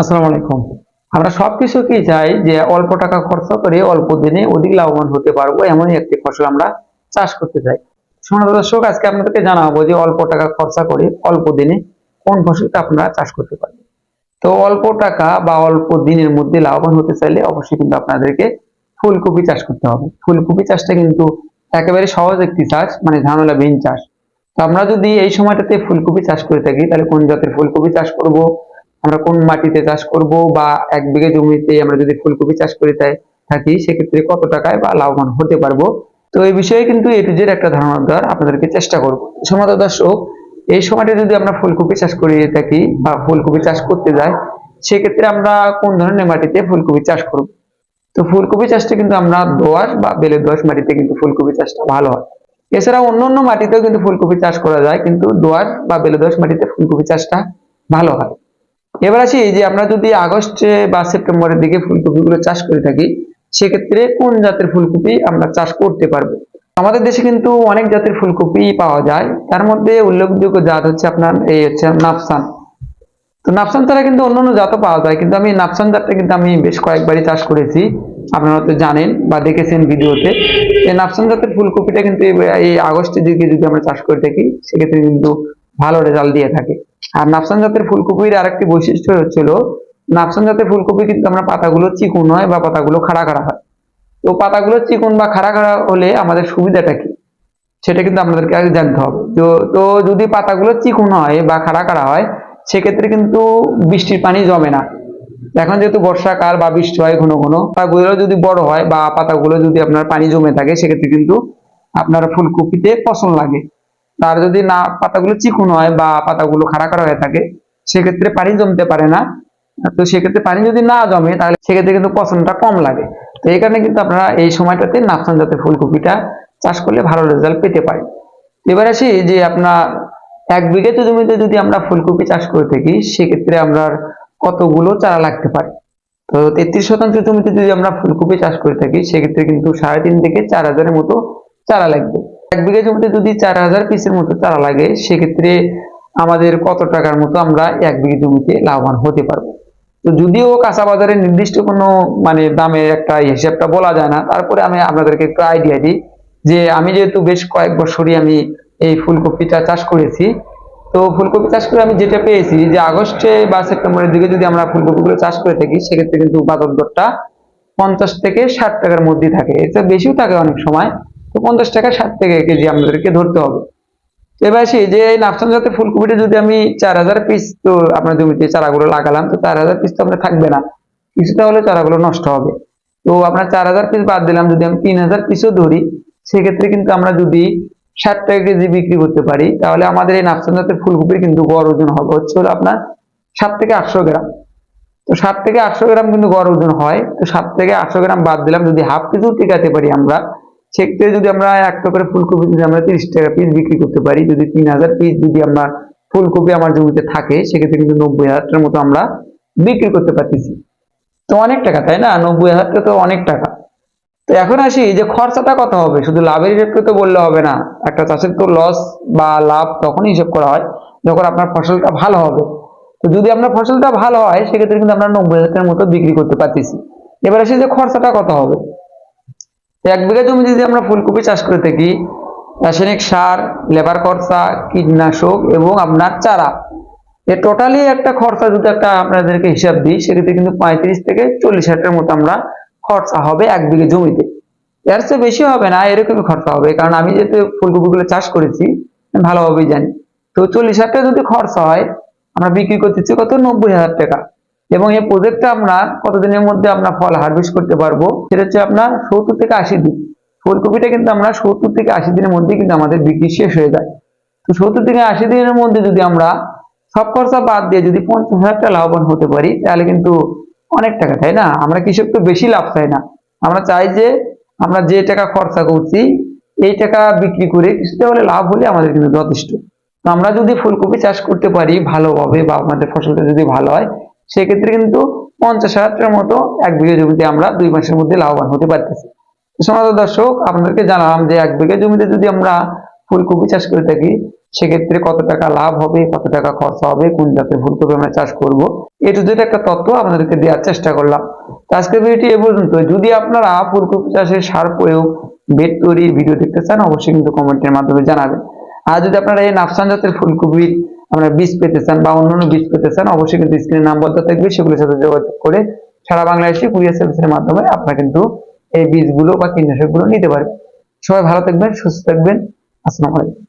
আসসালামু আলাইকুম। আমরা সবকিছু কি চাই যে অল্প টাকা খরচ করে অল্প দিনে অধিক লাভবান হতে পারব, এমনই একটি ফসল আমরা চাষ করতে চাই। সোনার দর্শক, আজকে আপনাদেরকে জানাব যে অল্প টাকা খরচা করে অল্প দিনে কোন ফসলটা আপনারা চাষ করতে পারবেন। তো অল্প টাকা বা অল্প দিনের মধ্যে লাভবান হতে চাইলে অবশ্যই কিন্তু আপনাদেরকে ফুলকপি চাষ করতে হবে। ফুলকপি চাষটা কিন্তু একেবারে সহজ একটি চাষ মানে ঝামেলাবিহীন চাষ। তো আমরা যদি এই সময়টাতে ফুলকপি চাষ করে থাকি, তাহলে কোন জাতের ফুলকপি চাষ করব? আমরা কোন মাটিতে চাষ করব বা এক বিঘে জমিতে আমরা যদি ফুলকপি চাষ করে তাই- থাকি, সেক্ষেত্রে কত টাকায় বা লাভবান হতে পারব? তো এই বিষয়ে কিন্তু এ টু একটা ধারণা দেওয়ার আপনাদেরকে চেষ্টা করব। সমাজ দর্শক, এই সময়টা যদি আমরা ফুলকপি চাষ করে থাকি বা ফুলকপি চাষ করতে যাই, সেক্ষেত্রে আমরা কোন ধরনের মাটিতে ফুলকপি চাষ করব? তো ফুলকপি চাষটা কিন্তু আমরা দোআঁশ বা বেলে দোয়াশ মাটিতে কিন্তু ফুলকপি চাষটা ভালো হয়। এছাড়া অন্য অন্য মাটিতেও কিন্তু ফুলকপি চাষ করা যায়, কিন্তু দোআঁশ বা বেলে দোয়াশ মাটিতে ফুলকপি চাষটা ভালো হয়। এবার আসি যে আমরা যদি আগস্টে বা সেপ্টেম্বরের দিকে ফুলকপিগুলো চাষ করে থাকি, সেক্ষেত্রে কোন জাতের ফুলকপি আমরা চাষ করতে পারব? আমাদের দেশে কিন্তু অনেক জাতের ফুলকপি পাওয়া যায়। তার মধ্যে উল্লেখযোগ্য জাত হচ্ছে আপনার এই হচ্ছে নাফসান। তো নাফসান ছাড়া কিন্তু অন্যান্য জাতও পাওয়া যায়, কিন্তু আমি নাফসান জাতটা কিন্তু আমি বেশ কয়েকবারই চাষ করেছি। আপনারা তো জানেন বা দেখেছেন ভিডিওতে। এই নাফসান জাতের ফুলকপিটা কিন্তু এই আগস্টের দিকে যদি আমরা চাষ করে থাকি, সেক্ষেত্রে কিন্তু ভালো রেজাল্ট দিয়ে থাকে। আর নাফসান জাতের ফুলকপির আরেকটি বৈশিষ্ট্য হচ্ছিল, নাফসান জাতের ফুলকপি কিন্তু আমরা পাতাগুলো চিকুন হয় বা পাতাগুলো খাড়া খাড়া হয়। তো পাতাগুলো চিকুন বা খাড়া খাড়া হলে আমাদের সুবিধাটা কি? সেটা কিন্তু আমাদেরকে আগে জানতে হবে। তো তো যদি পাতাগুলো চিকুন হয় বা খাড়া খাড়া হয়, সেক্ষেত্রে কিন্তু বৃষ্টির পানি জমে না। এখন যেহেতু বর্ষাকাল বা বৃষ্টি হয় ঘন ঘন, পাতাগুলো যদি বড় হয় বা পাতাগুলো যদি আপনার পানি জমে থাকে, সেক্ষেত্রে কিন্তু আপনার ফুলকপিতে পছন্দ লাগে। আর যদি না পাতাগুলো চিকুন হয় বা পাতাগুলো খাড়া খাড়া হয়ে থাকে, সেক্ষেত্রে পানি জমতে পারে না। তো সেক্ষেত্রে পানি যদি না জমে, তাহলে সেক্ষেত্রে কিন্তু পছন্দটা কম লাগে। তো এই কারণে কিন্তু আপনারা এই সময়টাতে নাফসান জাতের ফুলকপিটা চাষ করলে ভালো রেজাল্ট পেতে পারি এবার আসি যে আপনার এক বিঘাতে জমিতে যদি আমরা ফুলকপি চাষ করে থাকি, সেক্ষেত্রে আমরা কতগুলো চারা লাগতে পারে? তো তেত্রিশ শতাংশ জমিতে যদি আমরা ফুলকপি চাষ করে থাকি, সেক্ষেত্রে কিন্তু সাড়ে তিন থেকে চার হাজারের মতো চারা লাগবে। এক বিঘা জমিতে যদি চার হাজার পিসের মতো চারা লাগে, সেক্ষেত্রে আমাদের কত টাকার মতো আমরা এক বিঘা জমিতে লাভবান হতে পারব? তো যদিও কাঁচা বাজারে নির্দিষ্ট কোনো মানে দামের একটা হিসাবটা বলা যায় না, তারপরে আমি আপনাদেরকে একটু আইডিয়া দিই যে আমি যেহেতু বেশ কয়েক বছরই আমি এই ফুলকপিটা চাষ করেছি, তো ফুলকপি চাষ করে আমি যেটা পেয়েছি যে আগস্টে বা সেপ্টেম্বরের দিকে যদি আমরা ফুলকপিগুলো চাষ করে থাকি, সেক্ষেত্রে কিন্তু বাজার দরটা পঞ্চাশ থেকে ষাট টাকার মধ্যে থাকে। এটা বেশিও থাকে অনেক সময়। তো পঞ্চাশ টাকা ষাট টাকা কেজি আমাদেরকে ধরতে হবে। এবার আসি যে নাফসান জাতের ফুলকপিটা যদি আমি চার হাজার পিস তো আপনার জমিতে চারাগুলো লাগালাম, তো চার হাজার পিস তো আপনার থাকবে না। কিছুটা হলে চারাগুলো নষ্ট হবে। তো আপনার চার হাজার পিস বাদ দিলাম, যদি আমি তিন হাজার পিসও ধরি, সেক্ষেত্রে কিন্তু আমরা যদি ষাট টাকা কেজি বিক্রি করতে পারি, তাহলে আমাদের এই নাফসান জাতের ফুলকপির কিন্তু গড় ওজন হবে হচ্ছে হলো আপনার সাত থেকে আটশো গ্রাম। তো সাত থেকে আটশো গ্রাম কিন্তু গড় ওজন হয়। তো সাত থেকে আটশো গ্রাম বাদ দিলাম, যদি হাফ কেজিও টিকাতে পারি আমরা সেক্ষেত্রে যদি আমরা একটা করে ফুলকপি যদি আমরা তিরিশ টাকা পিস বিক্রি করতে পারি, যদি তিন হাজার পিস যদি আমরা ফুলকপি আমার জমিতে থাকে, সেক্ষেত্রে কিন্তু নব্বই হাজার মতো আমরা বিক্রি করতে পারতেছি। তো অনেক টাকা, তাই না? নব্বই হাজার টাকা তো অনেক টাকা। তো এখন আসি, যে খরচাটা কত হবে? শুধু লাভের হিসাবকে তো বললে হবে না। একটা চাষের তো লস বা লাভ তখনই হিসাব করা হয়, যখন আপনার ফসলটা ভালো হবে। তো যদি আপনার ফসলটা ভালো হয়, সেক্ষেত্রে কিন্তু আমরা নব্বই হাজার টাকার মতো বিক্রি করতে পারতেছি। এবার আসি যে খরচাটা কত হবে? এক বিঘা জমি যদি আমরা ফুলকপি চাষ করে থাকি, রাসায়নিক সার, লেবার খরচা, কীটনাশক এবং আপনার চারা, এ টোটালি একটা খরচা যদি একটা আপনাদেরকে হিসাব দিই, সেক্ষেত্রে কিন্তু পঁয়ত্রিশ থেকে চল্লিশ হাজার টাকার মতো আমরা খরচা হবে এক বিঘে জমিতে। এর চেয়ে বেশি হবে না, এরকমই খরচা হবে, কারণ আমি যেহেতু ফুলকপিগুলো চাষ করেছি ভালোভাবেই জানি। তো চল্লিশ হাজার টাকা যদি খরচা হয়, আমরা বিক্রি করতেছি কত? নব্বই হাজার টাকা। এবং এই প্রজেক্টটা আমরা কতদিনের মধ্যে আমরা ফল হারভেস্ট করতে পারব? সেটা হচ্ছে আপনার সত্তর থেকে আশি দিন। ফুলকপিটা কিন্তু আমরা সত্তর থেকে আশি দিনের মধ্যে কিন্তু আমাদের বিক্রি শেষ হয়ে যায়। তো সত্তর থেকে আশি দিনের মধ্যে যদি আমরা সব খরচা বাদ দিয়ে যদি পঞ্চাশ হাজার টাকা লাভবান হতে পারি, তাহলে কিন্তু অনেক টাকা, তাই না? আমরা কৃষক তো বেশি লাভ চাই না। আমরা চাই যে আমরা যে টাকা খরচা করছি, এই টাকা বিক্রি করে কিছুটা হলে লাভ হলে আমাদের কিন্তু যথেষ্ট। তো আমরা যদি ফুলকপি চাষ করতে পারি ভালোভাবে বা আমাদের ফসলটা যদি ভালো হয় সেক্ষেত্রে কিন্তু পঞ্চাশ হাজার টাকার মতো এক বিঘা জমিতে আমরা দুই মাসের মধ্যে লাভবান হতে পারতেছি। সমাজ দর্শক, আপনাদেরকে জানালাম যে এক বিঘা জমিতে যদি আমরা ফুলকপি চাষ করে থাকি, সেক্ষেত্রে কত টাকা লাভ হবে, কত টাকা খরচা হবে, কোন জাতের ফুলকপি আমরা চাষ করব? এ টু জেড একটা তথ্য আপনাদেরকে দেওয়ার চেষ্টা করলাম। আজকের ভিডিওটি এ পর্যন্ত। যদি আপনারা ফুলকপি চাষের সার প্রয়োগ বেড তৈরি ভিডিও দেখতে চান, অবশ্যই কিন্তু কমেন্টের মাধ্যমে জানাবেন। আর যদি আপনারা এই নাফসান জাতের ফুলকপির আমরা বীজ পেতে চান বা অন্যান্য বীজ পেতে চান, অবশ্যই কিন্তু স্ক্রিনে নাম্বার দেওয়া থাকবে, সেগুলোর সাথে যোগাযোগ করে সারা বাংলাদেশে কুরিয়ার সার্ভিসের মাধ্যমে আপনারা কিন্তু এই বীজগুলো বা কীটনাশকগুলো নিতে পারবেন। সবাই ভালো থাকবেন, সুস্থ থাকবেন। আসসালামু আলাইকুম।